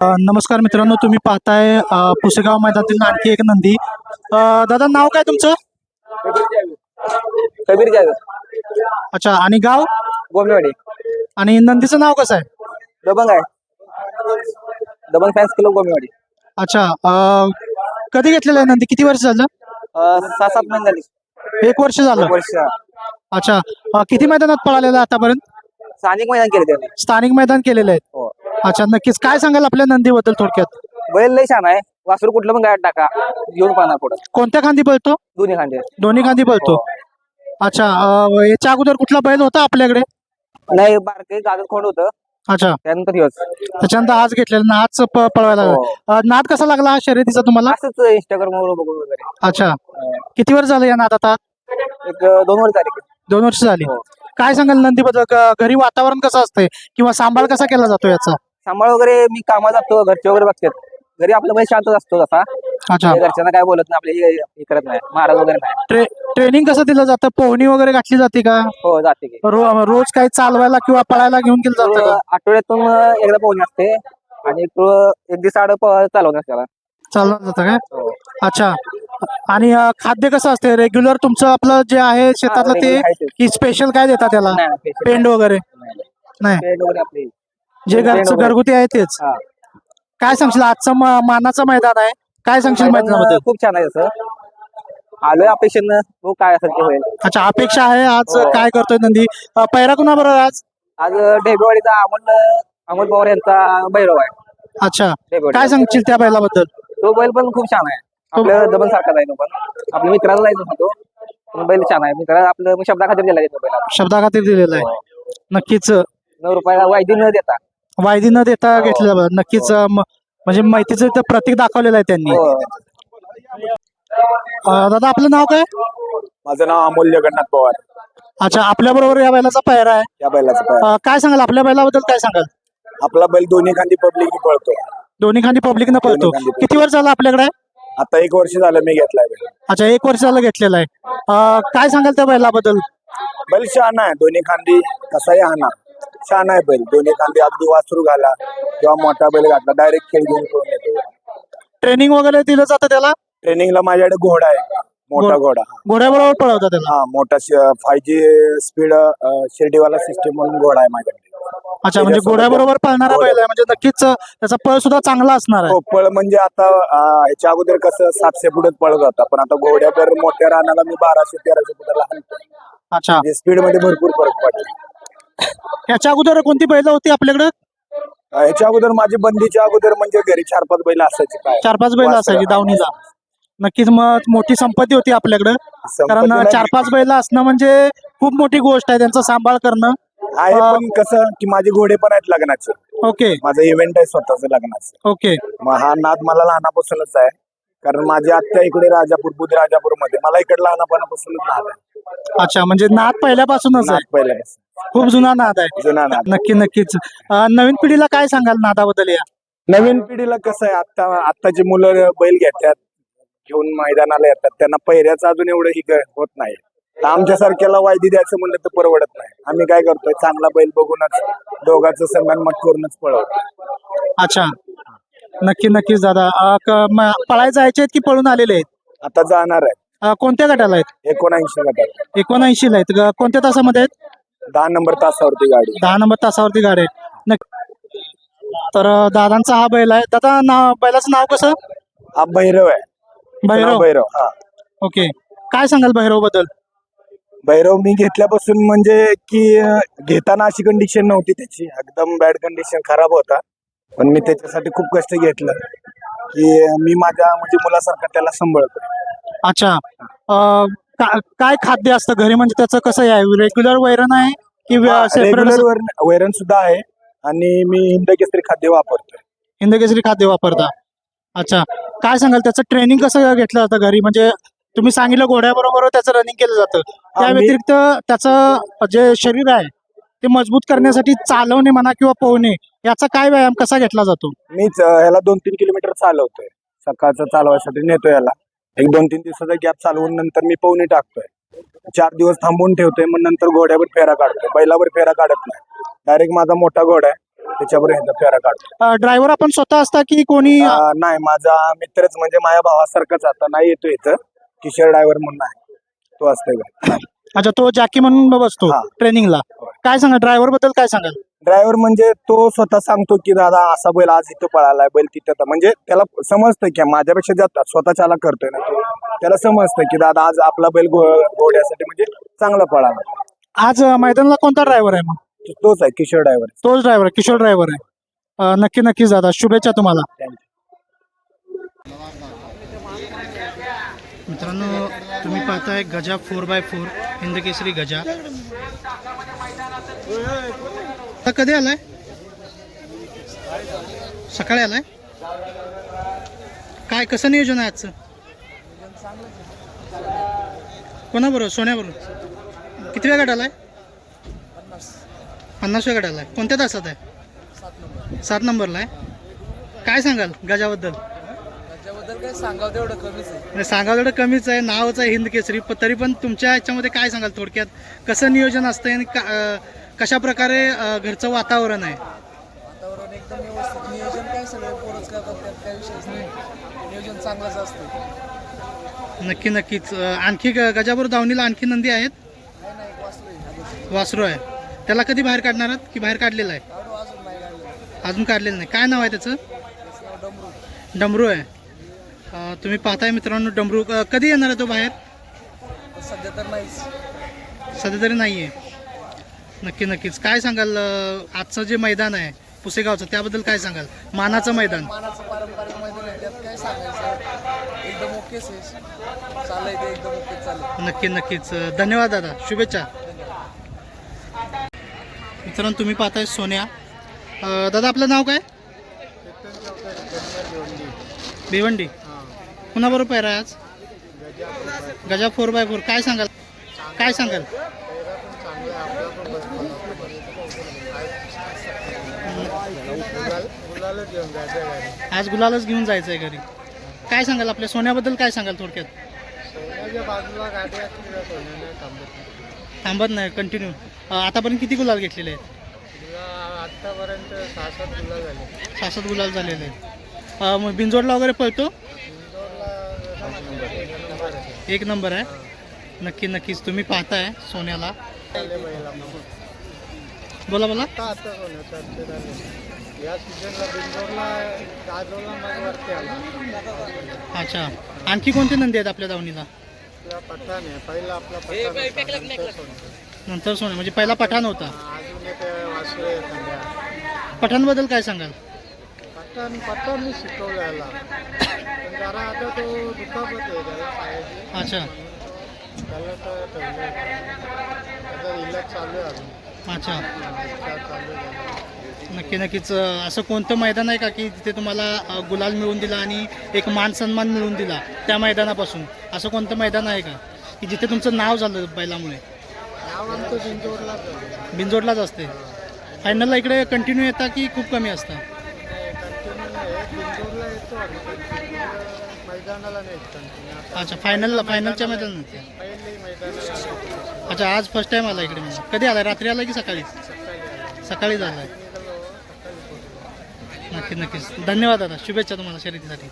नमस्कार मित्रांनो तुम्ही पाहताय पुसेगाव मैदानातील आणखी एक नंदी. दादा नाव काय तुमचं? कबीर जावेद अच्छा आणि गाव? गोमेवाडी आणि नंदीचं नाव कसं आहे? दबंग आहे. दबंग फॅन्स क्लब गोमेवाडी अच्छा अ, कधी घेतलेलं आहे नंदी? किती वर्ष झालं? सहा सात महिने झाली. एक वर्ष झालं. एक वर्ष अच्छा अ, किती मैदानात पळालेलं आहे आतापर्यंत? स्थानिक मैदान केले त्यांनी. स्थानिक मैदान केलेले हो. अच्छा नक्कीच. काय सांगाल आपल्या नंदीबद्दल थोडक्यात? बैल लय छान आहे. वासरू कुठलं पण गाडी टाका. घेऊन पाहणार पुढं. कोणत्या खांदी पळतो? दोन्ही खांदे. दोन्ही खांदी पळतो. अच्छा अ, याच्या अगोदर कुठला बैल होता आपल्याकडे? नाही बारके गाजर खोंड होतं. अच्छा. त्यानंतर ह्योच त्याच्यानंतर आज घेतलेला नाच प- पळवायला लागला. हो. अ, नाद कसा लागला हा शर्यतीचा तुम्हाला? असंच इंस्टाग्राम वर बघून वगैरे. अच्छा. अं, किती वर्ष झालं या नादात आता एक अं, दोन वर्ष झाले दोन वर्ष झाली. हो. काय सांगाल नंदीबद्दल? ग- घरी वातावरण कसं असतंय? किंवा सांभाळ कसा केला जातो याचा? सांभाळ वगैरे मी कामात जातो घरचे वगैरे बघतात. घरी आपलं बैल शांतच असतो तसा. अच्छा. ते घरच्यांना काय बोलत नाही आपले हे हे करत नाही महाराज वगैरे नाही. ट्रे ट्रेनिंग कसं दिलं जातं? पोहणी वगैरे घातली जाते का? हो जाते की. रो- रोज काही चालवायला किंवा पळायला घेऊन गेलं जातं का? तर आठवड्यातून एकदा पोहणी असते. आणि एक एक दिवस आड चालवणे असते त्याला. चालवलं जातं काय हो. अच्छा. आणि अं, खाद्य कसं असते? रेग्युलर तुमचं आपलं जे आहे शेतातलं ते. की स्पेशल काय देतात त्याला? पेंड वगैरे? नाही. नाही. पेंड वगैरे आपली जे घरचं. घरगुती आहे तेच. हा. काय सांगशील आजचं म- मानाचं मैदान आहे? काय सांगशील मैदान मैदानाबद्दल खूप छान आहे तसं आलोय अपेक्षेनं. बघू काय असेल ते होईल. अच्छा अपेक्षा आहे. आज हो. काय करतोय नंदी? अं, पैरा कुणा बरोबर आज? आज डेबेवाडीचा अमोल अमोल पवार यांचा भैरव आहे. अच्छा. काय सांगशील त्या बैलाबद्दल? तो बैल पण खूप छान आहे. आपल्या दबन आहे तो पण. आपल्या मित्राला जायचं होतो. पण बैल छान आहे. मित्राला आपलं शब्दा खातीर दिला बैल शब्दा खातीर दिलेला आहे. नक्कीच. नऊ रुपयाला वायदी न देता. वायदी न देता हो. घेतलेला बा. नक्कीच म- म्हणजे माहितीचं इथं प्रतीक दाखवलेलं आहे त्यांनी. हो. अं, दादा आपलं नाव काय? माझं नाव अमोल जगन्नाथ पवार. अच्छा आपल्या बरोबर या बैलाचा पैरा आहे. या बैलाचं पाय अं, काय सांगाल? आपल्या बैलाबद्दल काय सांगाल? आपला बैल दोन्ही खांदी पब्लिक पळतो. दोन्ही खांदी पब्लिकनं पळतो दोन्ही खांदी किती वर्ष झालं आपल्याकडे? आता एक वर्ष झालं मी घेतलाय बैल. अच्छा एक वर्ष झालं घेतलेलं आहे. अं, काय सांगाल त्या बैलाबद्दल? बैल शहाणा आहे. दोन्ही खांदी कसाही आणा शहाणा आहे बैल. दोन्ही खांदी अगदी वासरू घाला किंवा मोठा बैल घातला डायरेक्ट खेळ घेऊन येतो. ट्रेनिंग वगैरे दिलं जातं त्याला? ट्रेनिंगला माझ्याकडे घोडा आहे. मोठा घोड- घोडा. घोड्याबरोबर पळवतं त्याला? हा मोठा फाय जी स्पीड शिर्डीवाला सिस्टीम म्हणून घोडा आहे माझ्याकडे. अच्छा म्हणजे घोड्याबरोबर पळणारा बैल आहे. म्हणजे नक्कीच त्याचा पळ सुद्धा चांगला असणार आहे. हो पळ म्हणजे आता ह्याच्या अगोदर कसं सातशे फुटच पळत होता. पण आता घोड्यावर मोठ्या रानाला मी बाराशे तेराशे फुटाला अच्छा. म्हणजे स्पीडमध्ये भरपूर फरक पडला. याच्या अगोदर कोणती बैल होती आपल्याकडे? ह्याच्या अगोदर माझी बंदीच्या अगोदर म्हणजे घरी चार पाच बैल असायची काय. चार पाच बैल. असायची दावणीला. नक्कीच मग मोठी संपत्ती होती आपल्याकडे. कारण चार पाच बैल असणं म्हणजे खूप मोठी गोष्ट आहे त्यांचा सांभाळ करणं. आहे पण कसं की माझे घोडे पण आहेत लग्नाचे. ओके. माझं इव्हेंट आहे स्वतःच लग्नाचं. ओके. मग हा नाद मला लहानापासूनच आहे. कारण माझी आत्या इकडे राजापूर बुध राजापूरमध्ये मला इकडे लहानपणापासूनच नाद आहे. अच्छा म्हणजे नाद पहिल्यापासूनच आहे. पहिल्यापासून. खूप जुना नाद आहे. जुना नाद. नक्की नक्कीच. अं, नवीन पिढीला काय सांगाल नादाबद्दल या? नवीन पिढीला कसं आहे आता आत्ताची मुलं बैल घेतात घेऊन मैदानाला येतात त्यांना पहिऱ्याचं अजून एवढं ही ग- होत नाही. तर आमच्यासारख्याला वायदी द्यायचं म्हणलं तर परवडत नाही. आम्ही काय करतोय चांगला बैल बघूनच दोघांचं सन्मान मत करूनच पळवतो. अच्छा. नक्की नक्कीच दादा. अं, क- म- पळायला जायचे आहेत की पळून आलेले आहेत? आता जाणार आहे अं, कोणत्या गटाला आहेत? एकोणऐंशी गटात. एकोणऐंशी ला आहेत. ग- कोणत्या तासामध्ये आहेत? दहा नंबर तासावरती गाडी. दहा नंबर तासावरती गाडी आहे. नक्की. तर अं, दादांचा हा बैल आहे. दादा नाव बैलाचं नाव कसं? हा भैरव आहे. भैरव नाव भैरव. हा. ओके. काय सांगाल भैरवबद्दल? भैरव मी घेतल्यापासून म्हणजे की अं, घेताना अशी कंडिशन नव्हती त्याची. एकदम बॅड कंडिशन खराब होता. पण मी त्याच्यासाठी खूप कष्ट घेतलं की अं, मी माझ्या म्हणजे मुलासारखं त्याला सांभाळतो अच्छा. अं, काय खाद्य असतं घरी? म्हणजे त्याचं कसं आहे? रेग्युलर वैरण आहे की सेपरेट रेग्युलर वैरण सुद्धा आहे. आणि मी हिंद केसरी खाद्य वापरतोय. हिंदकेसरी खाद्य वापरता? अच्छा. काय सांगाल? त्याचं ट्रेनिंग कसं घेतलं जातं घरी? म्हणजे तुम्ही सांगितलं घोड्याबरोबर त्याचं रनिंग केलं जातं. त्या आम्ही- व्यतिरिक्त त्याचं जे शरीर आहे ते मजबूत करण्यासाठी चालवणे म्हणा किंवा पोहणे याचा काय व्यायाम कसा घेतला जातो? मीच अं, ह्याला दोन तीन किलोमीटर चालवतोय. सकाळचं चालवायसाठी नेतो याला. एक दोन तीन दिवसाचा गॅप चालवून नंतर मी पवनी टाकतोय. चार दिवस थांबवून ठेवतोय मग नंतर घोड्यावर फेरा काढतोय. बैलावर फेरा काढत नाही. डायरेक्ट माझा मोठा घोडा आहे त्याच्यावर ह्याचा फेरा काढतो ड्रायव्हर आपण स्वतः असता की कोणी अं, नाही माझा मित्रच म्हणजे माझ्या भावासारखाच आता नाही येतो इथं. किशोर ड्रायव्हर म्हणून आहे. तो असतोय अच्छा तो जॅकी म्हणून बसतो हा. ट्रेनिंगला काय सांगा ड्रायव्हरबद्दल काय सांगाल? ड्रायव्हर म्हणजे तो स्वतः सांगतो की दादा असा बैल आज इथं पळालाय बैल तिथं तर. म्हणजे त्याला समजतं की माझ्यापेक्षा जातात स्वतःच्याला करतोय ना तो त्याला समजतं की दादा आज आपला बैल घो- घोड्यासाठी म्हणजे चांगला पळाला. आज अं, मैदानाला कोणता ड्रायव्हर आहे मग? तो- तोच आहे किशोर ड्रायव्हर तोच ड्रायव्हर किशोर ड्रायव्हर आहे. अं, नक्की नक्कीच दादा शुभेच्छा तुम्हाला. मित्रांनो तुम्ही पाहताय Gaja four by four Hindkesari Gaja. आता कधी आलाय? सकाळी आलाय? काय कसं नियोजन आहे आजचं? कोणाबरोबर? सोन्याबरोबर? किती वेळ आलाय? पन्नास वेळ आलाय. कोणत्या तासात आहे? सात नंबरला आहे. काय सांगाल गजाबद्दल? सांगावं तेवढं कमीच आहे. सांगावं तेवढं कमीच आहे. नावच आहे हिंद केसरी तरी पण तुमच्या ह्याच्यामध्ये काय सांगाल थोडक्यात? कसं नियोजन असतं आणि कशा प्रकारे घरचं वातावरण आहे? वातावरण एकदम व्यवस्थित. नियोजन काय सगळे पोरच करतात त्यात विषयच नाही. नियोजन चांगलंच असतं नक्की नक्कीच. अं, आणखी ग- गजाबरोबर दावणीला आणखी नंदी आहेत? नाही नाही एक वाचलो आहे. वासरू आहे. त्याला कधी बाहेर काढणार आहात? की बाहेर काढलेलं आहे? काढू अजून नाही काढलं अजून काढलेलं नाही. काय नाव आहे त्याचं? त्याचं नाव डमरू. डमरू आहे. अं, तुम्ही पाहताय मित्रांनो डमरू अं, कधी येणार आहे तो बाहेर? पण सध्या तर नाहीच. सध्या तरी नाही आहे नक्की नक्कीच. काय सांगाल अं, आजचं जे मैदान आहे पुसेगावचं त्याबद्दल काय सांगाल? मानाचं मैदान. मानाचं पारंपरिक मैदान आहे त्यात काय सांगायचं? एकदम ओकेच आहे चाललंय ते एकदम ओके चाललंय. नक्की नक्कीच. अं, धन्यवाद दादा. शुभेच्छा. मित्रांनो तुम्ही पाहताय सोन्या. अं, दादा आपलं नाव काय? भिवंडी. कुणाबरोबर पैरा आहे आज? Gaja four by four. काय सांगाल? काय सांगाल? आज गुलालच घेऊन जायचं आहे घरी. काय सांगाल? आपल्या सोन्याबद्दल काय सांगाल थोडक्यात? थांबत नाही कंटिन्यू आतापर्यंत किती गुलाल घेतलेले आहेत? आतापर्यंत सहा सात गुला झाले सहा सात गुलाल झालेले आहेत. अं, मग बिंजोडला वगैरे पळतो? एक नंबर आहे. नक्की नक्कीच. तुम्ही पाहताय सोन्याला. बोला बोला. आता या सीझनला बिंदोरला गाजवला मग वरती आला. अच्छा. आणखी कोणते नंदी आहेत आपल्या दावणीला? आपला पठाण आहे. पहिला आपला पठाण होता, नंतर सोनं. नंतर म्हणजे पहिला पठाण होता. अजून एक वासरू आहे संध्या पठाणबद्दल काय सांगाल? पठाण पठाणनी शिकवलं याला. पण जरा आता तो दुखापत आहे त्याला पायाची अच्छा. त्याला तर ठेवलं त्याचा इलाज चालू आहे अजून. अच्छा. नक्की नक्कीच असं कोणतं मैदान आहे का की तिथे तुम्हाला गुलाल मिळवून दिला आणि एक मान सन्मान मिळवून दिला त्या मैदानापासून? असं कोणतं मैदान आहे का की जिथे तुमचं नाव झालं बैलामुळे? बिंजोडलाच असते. फायनलला इकडे कंटिन्यू येता की खूप कमी असतं? कंटिन्यू नाही बिंदोरला येतो आम्ही कंटिन्यू मैदानाला नाही कंटिन्यू आता अच्छा फायनलला फायनलच्या मैदानात. अच्छा आज फर्स्ट टाइम आला इकडे म्हणजे. कधी आला? रात्री आला की सकाळी? सकाळी आला झाला. नक्की नक्कीच. धन्यवाद दादा. शुभेच्छा तुम्हाला शर्यतीसाठी.